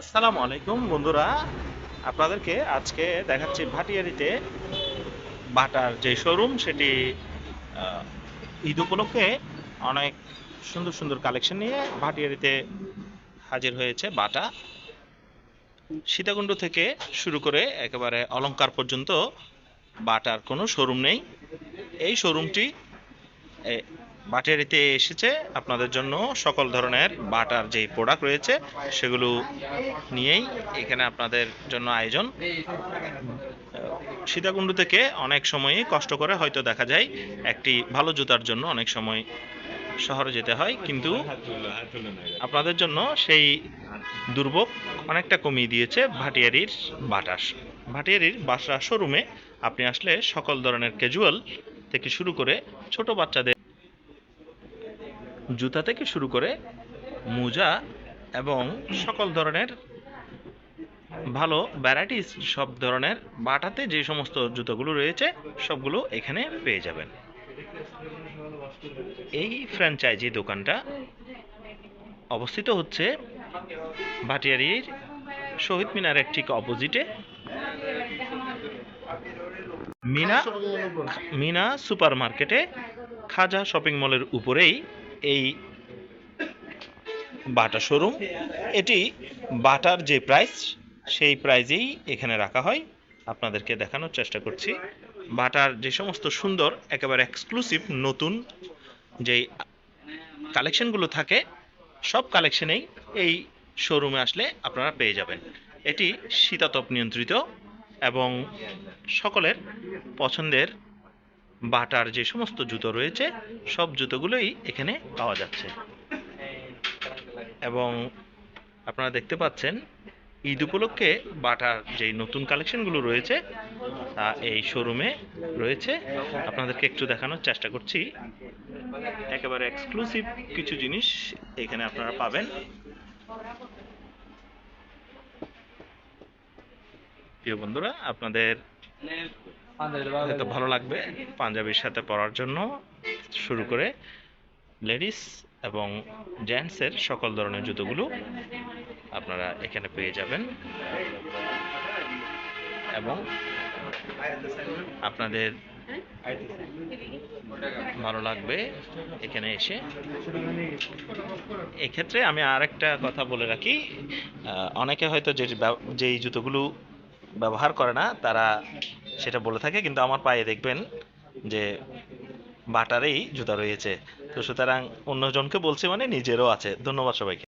আসসালামু আলাইকুম বন্ধুরা। আপনাদেরকে আজকে দেখাচ্ছি ভাটিয়ারিতে বাটার যে শোরুম সেটি ঈদ উপলক্ষে অনেক সুন্দর সুন্দর কালেকশন নিয়ে ভাটিয়ারিতে হাজির হয়েছে বাটা সীতাকুণ্ড থেকে শুরু করে একেবারে অলংকার পর্যন্ত বাটার কোনো শোরুম নেই। এই শোরুমটি বাটিয়ারিতে এসেছে। আপনাদের জন্য সকল ধরনের বাটার যে প্রোডাক্ট রয়েছে, সেগুলো নিয়েই এখানে আপনাদের জন্য আয়োজন। সীতাকুণ্ড থেকে অনেক সময়ই কষ্ট করে হয়তো দেখা যায়, একটি ভালো জুতার জন্য অনেক সময় শহরে যেতে হয়, কিন্তু আপনাদের জন্য সেই দুর্ভোগ অনেকটা কমিয়ে দিয়েছে ভাটিয়ারির বাটাস ভাটিয়ারির বাসা শোরুমে আপনি আসলে সকল ধরনের ক্যাজুয়াল থেকে শুরু করে ছোট বাচ্চাদের জুতা থেকে শুরু করে মোজা এবং সকল ধরনের ভালো ভ্যারাইটিস সব ধরনের বাটাতে যে সমস্ত জুতোগুলো রয়েছে, সবগুলো এখানে পেয়ে যাবেন। এই ফ্র্যাঞ্চাইজি দোকানটা অবস্থিত হচ্ছে ভাটিয়ারির শহীদ মিনারের ঠিক অপোজিটে মিনা মিনা সুপার মার্কেটে খাজা শপিং মলের উপরেই এই বাটা শোরুম। এটি বাটার যে প্রাইস, সেই প্রাইজেই এখানে রাখা হয়। আপনাদেরকে দেখানোর চেষ্টা করছি। বাটার যে সমস্ত সুন্দর, একেবারে এক্সক্লুসিভ নতুন যেই কালেকশনগুলো থাকে, সব কালেকশনেই এই শোরুমে আসলে আপনারা পেয়ে যাবেন। এটি শীতাতপ নিয়ন্ত্রিত এবং সকলের পছন্দের বাটার যে সমস্ত জুতো রয়েছে, সব জুতোগুলোই এখানে পাওয়া যাচ্ছে। এবং আপনারা দেখতে পাচ্ছেন, ঈদ উপলক্ষে বাটার যেই নতুন কালেকশনগুলো রয়েছে, তা এই শোরুমে রয়েছে। আপনাদেরকে একটু দেখানোর চেষ্টা করছি। একেবারে এক্সক্লুসিভ কিছু জিনিস এখানে আপনারা পাবেন। প্রিয় বন্ধুরা, আপনাদের হয়তো ভালো লাগবে পাঞ্জাবির সাথে পরার জন্য। শুরু করে লেডিস এবং জেন্টসের সকল ধরনের জুতোগুলো আপনারা এখানে পেয়ে যাবেন। এবং আপনাদের ভালো লাগবে এখানে এসে। এক্ষেত্রে আমি আরেকটা কথা বলে রাখি অনেকে হয়তো যে যেই জুতোগুলো ব্যবহার করে না, তারা সেটা বলে থাকে, কিন্তু আমার পায়ে দেখবেন যে বাটারেই জুতা রয়েছে। তো সুতরাং অন্যজনকে বলছে মানে নিজেরও আছে। ধন্যবাদ সবাইকে।